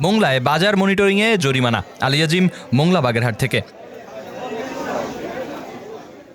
মোংলায় বাজার মনিটরিংয়ে জরিমানা আলিয়াজিম মোংলা বাগেরহাট থেকে।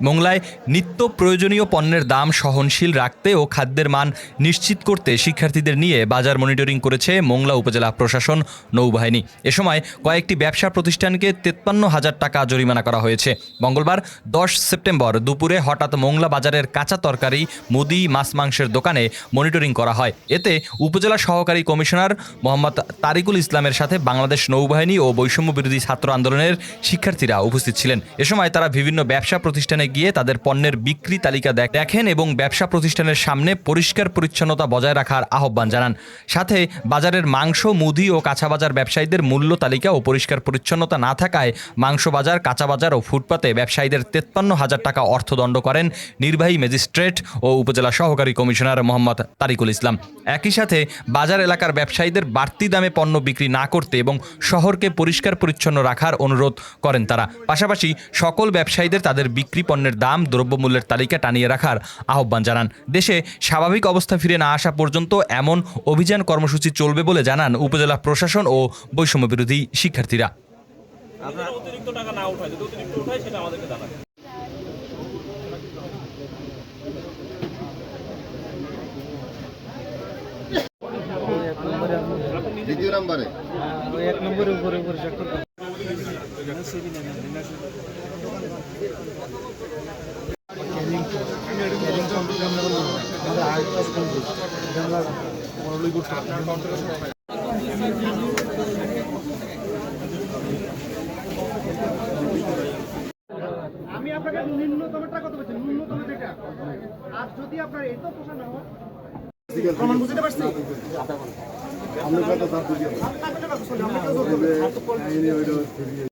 মোংলায় নিত্য প্রয়োজনীয় পণ্যের দাম সহনশীল রাখতে ও খাদ্যের মান নিশ্চিত করতে শিক্ষার্থীদের নিয়ে বাজার মনিটরিং করেছে মোংলা উপজেলা প্রশাসন নৌবাহিনী। এ সময় কয়েকটি ব্যবসা প্রতিষ্ঠানকে তেপ্পান্ন হাজার টাকা জরিমানা করা হয়েছে। মঙ্গলবার দশ সেপ্টেম্বর দুপুরে হঠাৎ মোংলা বাজারের কাঁচা তরকারি, মুদি, মাছ মাংসের দোকানে মনিটরিং করা হয়। এতে উপজেলা সহকারী কমিশনার মোহাম্মদ তারিকুল ইসলামের সাথে বাংলাদেশ নৌবাহিনী ও বৈষম্য বিরোধী ছাত্র আন্দোলনের শিক্ষার্থীরা উপস্থিত ছিলেন। এ সময় তারা বিভিন্ন ব্যবসা প্রতিষ্ঠানে গিয়ে তাদের পণ্যের বিক্রি তালিকা দেখ- দেখেন এবং ব্যবসা প্রতিষ্ঠানের সামনে পরিষ্কার পরিচ্ছন্নতা বজায় রাখার আহ্বান জানান। সাথে বাজারের মাংস, মুদি ও কাঁচা বাজার ব্যবসায়ীদের মূল্য তালিকা ও পরিষ্কার পরিচ্ছন্নতা না থাকায় মাংস বাজার কাঁচা বাজার ও ফুটপাতে ব্যবসায়ীদের তেপ্পান্ন হাজার টাকা অর্থদণ্ড করেন নির্বাহী ম্যাজিস্ট্রেট ও উপজেলা সহকারী কমিশনার মোহাম্মদ তারিকুল ইসলাম। একই সাথে বাজার এলাকার ব্যবসায়ীদের বাড়তি দামে পণ্য বিক্রি না করতে এবং শহরকে পরিষ্কার পরিচ্ছন্ন রাখার অনুরোধ করেন তারা। পাশাপাশি সকল ব্যবসায়ীদের তাদের বিক্রি পণ্যের দাম দ্রব্যমূল্যের তালিকা টানিয়ে রাখার আহ্বান জানান। দেশে স্বাভাবিক অবস্থা ফিরে না আসা পর্যন্ত এমন অভিযান কর্মসূচি চলবে বলে জানান উপজেলা প্রশাসন ও বৈষম্য বিরোধী শিক্ষার্থীরা। অতিরিক্ত টাকা না উঠায় যদি অতিরিক্ত উঠায় সেটা আমাদেরকে জানাবে দ্বিতীয় নাম্বারে। ওই এক নম্বরের উপরে উপরে আমি আপনাকে ন্যূনতমটা কত বলছি? ন্যূনতম যেটা। আর যদি আপনার এই তো পোষা না হয় প্রমাণ বুঝতে পারছি? আমরা বুঝি আমরা কেউ ধরতে